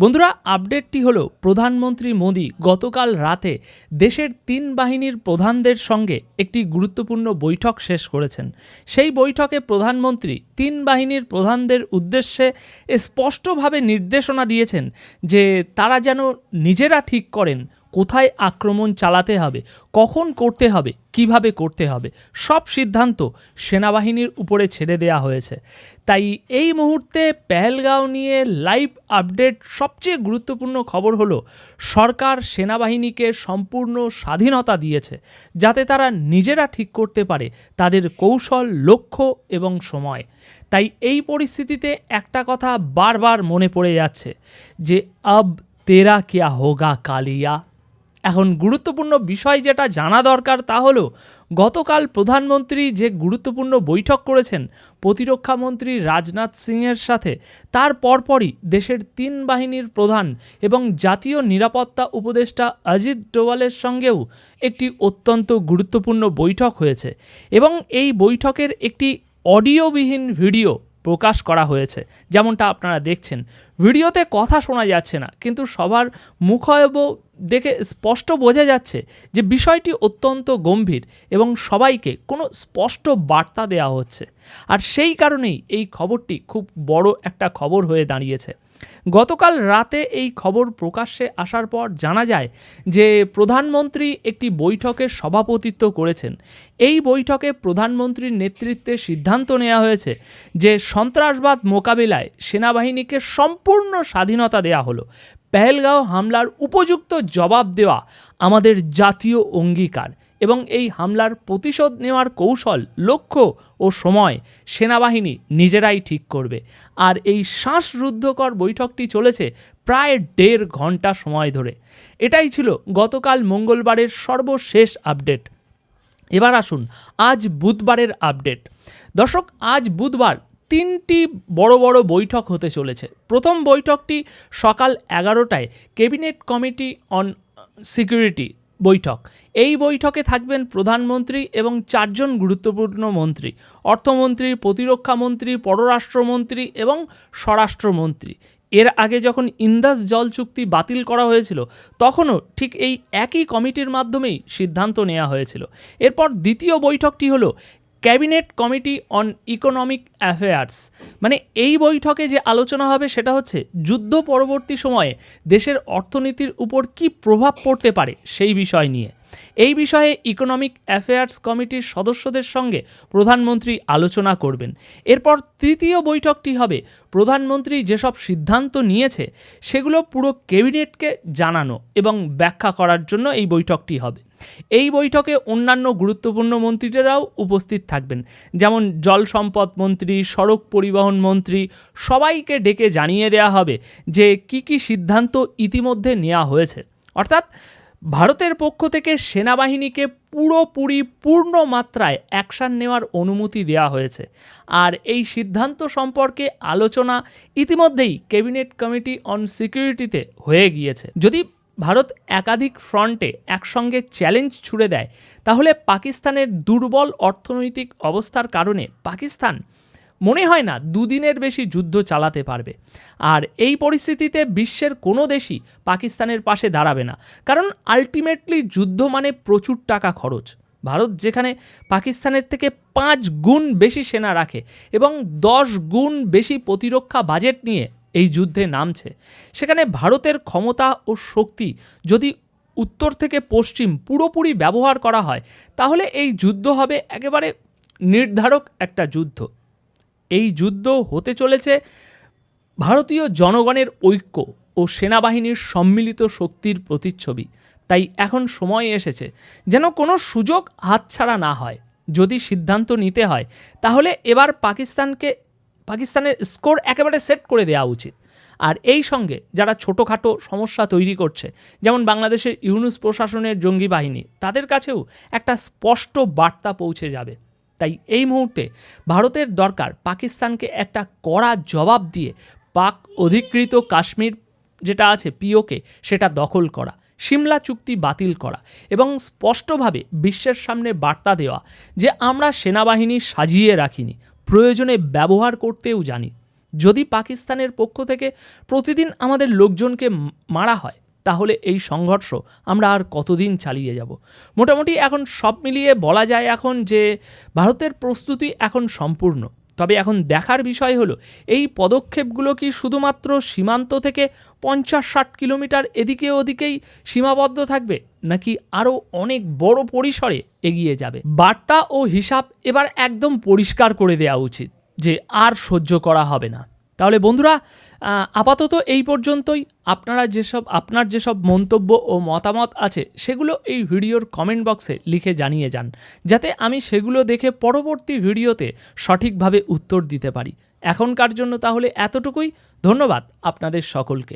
বন্ধুরা, আপডেটটি হলো, প্রধানমন্ত্রী মোদী গতকাল রাতে দেশের তিন বাহিনীর প্রধানদের সঙ্গে একটি গুরুত্বপূর্ণ বৈঠক শেষ করেছেন। সেই বৈঠকে প্রধানমন্ত্রী তিন বাহিনীর প্রধানদের উদ্দেশ্যে স্পষ্টভাবে নির্দেশনা দিয়েছেন যে তারা যেন নিজেরা ঠিক করেন কোথায় আক্রমণ চালাতে হবে, কখন করতে হবে, কীভাবে করতে হবে, সব সিদ্ধান্ত সেনাবাহিনীর উপরে ছেড়ে দেওয়া হয়েছে। তাই এই মুহূর্তে পেহেলগাঁও নিয়ে লাইভ আপডেট সবচেয়ে গুরুত্বপূর্ণ খবর হলো, সরকার সেনাবাহিনীকে সম্পূর্ণ স্বাধীনতা দিয়েছে, যাতে তারা নিজেরা ঠিক করতে পারে তাদের কৌশল, লক্ষ্য এবং সময়। তাই এই পরিস্থিতিতে একটা কথা বারবার মনে পড়ে যাচ্ছে যে, আব তেরা কিয়া হোগা কালিয়া? এখন গুরুত্বপূর্ণ বিষয় যেটা জানা দরকার তা হলো, গতকাল প্রধানমন্ত্রী যে গুরুত্বপূর্ণ বৈঠক করেছেন প্রতিরক্ষা মন্ত্রী রাজনাথ সিংয়ের সাথে, তার পরপরই দেশের তিন বাহিনীর প্রধান এবং জাতীয় নিরাপত্তা উপদেষ্টা অজিত ডোভালের সঙ্গেও একটি অত্যন্ত গুরুত্বপূর্ণ বৈঠক হয়েছে এবং এই বৈঠকের একটি অডিওবিহীন ভিডিও প্রকাশ করা হয়েছে। যেমনটা আপনারা দেখছেন। ভিডিওতে কথা শোনা যাচ্ছে না, কিন্তু সবার মুখয়ব দেখে স্পষ্ট বোঝা যাচ্ছে যে বিষয়টি অত্যন্ত গম্ভীর এবং সবাইকে কোনো স্পষ্ট বার্তা দেওয়া হচ্ছে। আর সেই কারণেই এই খবরটি খুব বড় একটা খবর হয়ে দাঁড়িয়েছে। গতকাল রাতে এই খবর প্রকাশ্যে আসার পর জানা যায় যে প্রধানমন্ত্রী একটি বৈঠকের সভাপতিত্ব করেছেন। এই বৈঠকে প্রধানমন্ত্রীর নেতৃত্বে সিদ্ধান্ত নেওয়া হয়েছে যে সন্ত্রাসবাদ মোকাবিলায় সেনাবাহিনীকে সম্পূর্ণ স্বাধীনতা দেয়া হলো। পেহেলগাঁও হামলার উপযুক্ত জবাব দেওয়া আমাদের জাতীয় অঙ্গীকার এবং এই হামলার প্রতিশোধ নেওয়ার কৌশল, লক্ষ্য ও সময় সেনাবাহিনী নিজেরাই ঠিক করবে। আর এই শ্বাসরুদ্ধকর বৈঠকটি চলেছে প্রায় দেড় ঘণ্টা সময় ধরে। এটাই ছিল গতকাল মঙ্গলবারের সর্বশেষ আপডেট। এবার আসুন আজ বুধবারের আপডেট। দর্শক, আজ বুধবার তিনটি বড় বড় বৈঠক হতে চলেছে। প্রথম বৈঠকটি সকাল এগারোটায় ক্যাবিনেট কমিটি অন সিকিউরিটি বৈঠক। এই বৈঠকে থাকবেন প্রধানমন্ত্রী এবং চারজন গুরুত্বপূর্ণ মন্ত্রী, অর্থমন্ত্রী, প্রতিরক্ষা মন্ত্রী, পররাষ্ট্রমন্ত্রী এবং স্বরাষ্ট্রমন্ত্রী। এর আগে যখন ইন্দাস জল চুক্তি বাতিল করা হয়েছিল, তখনও ঠিক এই একই কমিটির মাধ্যমেই সিদ্ধান্ত নেওয়া হয়েছিল। এরপর দ্বিতীয় বৈঠকটি হলো cabinet committee on economic affairs. মানে এই বৈঠকে যে আলোচনা হবে সেটা হচ্ছে যুদ্ধ পরবর্তী সময়ে দেশের অর্থনীতির উপর কি প্রভাব পড়তে পারে সেই বিষয় নিয়ে। এই বিষয়ে ইকোনমিক অ্যাফেয়ার্স কমিটির সদস্যদের সঙ্গে প্রধানমন্ত্রী আলোচনা করবেন। এরপর তৃতীয় বৈঠকটি হবে প্রধানমন্ত্রী যেসব সিদ্ধান্ত নিয়েছে সেগুলো পুরো ক্যাবিনেটকে জানানো এবং ব্যাখ্যা করার জন্য এই বৈঠকটি হবে। এই বৈঠকে অন্যান্য গুরুত্বপূর্ণ মন্ত্রীরাও উপস্থিত থাকবেন। যেমন জল সম্পদ মন্ত্রী, সড়ক পরিবহন মন্ত্রী, সবাইকে ডেকে জানিয়ে দেওয়া হবে যে কি কি সিদ্ধান্ত ইতিমধ্যে নেওয়া হয়েছে। অর্থাৎ ভারতের পক্ষ থেকে সেনাবাহিনীকে পুরোপুরি পূর্ণ মাত্রায় অ্যাকশান নেওয়ার অনুমতি দেওয়া হয়েছে। আর এই সিদ্ধান্ত সম্পর্কে আলোচনা ইতিমধ্যেই ক্যাবিনেট কমিটি অন সিকিউরিটিতে হয়ে গিয়েছে। যদি ভারত একাধিক ফ্রন্টে একসঙ্গে চ্যালেঞ্জ ছুড়ে দেয়, তাহলে পাকিস্তানের দুর্বল অর্থনৈতিক অবস্থার কারণে পাকিস্তান মনে হয় না দুদিনের বেশি যুদ্ধ চালাতে পারবে। আর এই পরিস্থিতিতে বিশ্বের কোনো দেশই পাকিস্তানের পাশে দাঁড়াবে না, কারণ আলটিমেটলি যুদ্ধ মানে প্রচুর টাকা খরচ। ভারত যেখানে পাকিস্তানের থেকে পাঁচ গুণ বেশি সেনা রাখে এবং দশ গুণ বেশি প্রতিরক্ষা বাজেট নিয়ে এই যুদ্ধে নামছে। সেখানে ভারতের ক্ষমতা ও শক্তি যদি উত্তর থেকে পশ্চিম পুরোপুরি ব্যবহার করা হয়, তাহলে এই যুদ্ধ হবে একেবারে নির্ধারক একটা যুদ্ধ। এই যুদ্ধ হতে চলেছে ভারতীয় জনগণের ঐক্য ও সেনাবাহিনীর সম্মিলিত শক্তির প্রতিচ্ছবি। তাই এখন সময় এসেছে যেন কোনো সুযোগ হাতছাড়া না হয়। যদি সিদ্ধান্ত নিতে হয়, তাহলে এবার পাকিস্তানকে পাকিস্তানের স্কোর একেবারে সেট করে দেওয়া উচিত। আর এই সঙ্গে যারা ছোটোখাটো সমস্যা তৈরি করছে, যেমন বাংলাদেশের ইউনুস প্রশাসনের জঙ্গি বাহিনী, তাদের কাছেও একটা স্পষ্ট বার্তা পৌঁছে যাবে। তাই এই মুহূর্তে ভারতের দরকার পাকিস্তানকে একটা কড়া জবাব দিয়ে পাক অধিকৃত কাশ্মীর যেটা আছে পিওকে, সেটা দখল করা, সিমলা চুক্তি বাতিল করা এবং স্পষ্টভাবে বিশ্বের সামনে বার্তা দেওয়া যে আমরা সেনাবাহিনী সাজিয়ে রাখিনি প্রয়োজনে ব্যবহার করতেও জানি। যদি পাকিস্তানের পক্ষ থেকে প্রতিদিন আমাদের লোকজনকে মারা হয়, তাহলে এই সংঘর্ষ আমরা আর কতদিন চালিয়ে যাব? মোটামুটি এখন সব মিলিয়ে বলা যায় এখন যে, ভারতের প্রস্তুতি এখন সম্পূর্ণ। তবে এখন দেখার বিষয় হলো, এই পদক্ষেপগুলো কি শুধুমাত্র সীমান্ত থেকে পঞ্চাশ ষাট কিলোমিটার এদিকে ওদিকেই সীমাবদ্ধ থাকবে, নাকি আরও অনেক বড় পরিসরে এগিয়ে যাবে? বার্তা ও হিসাব এবার একদম পরিষ্কার করে দেওয়া উচিত যে আর সহ্য করা হবে না। তাহলে বন্ধুরা আপাতত এই পর্যন্তই। আপনারা যেসব, আপনার যেসব মন্তব্য ও মতামত আছে, সেগুলো এই ভিডিওর কমেন্ট বক্সে লিখে জানিয়ে যান, যাতে আমি সেগুলো দেখে পরবর্তী ভিডিওতে সঠিকভাবে উত্তর দিতে পারি। এখনকার জন্য তাহলে এতটুকুই। ধন্যবাদ আপনাদের সকলকে।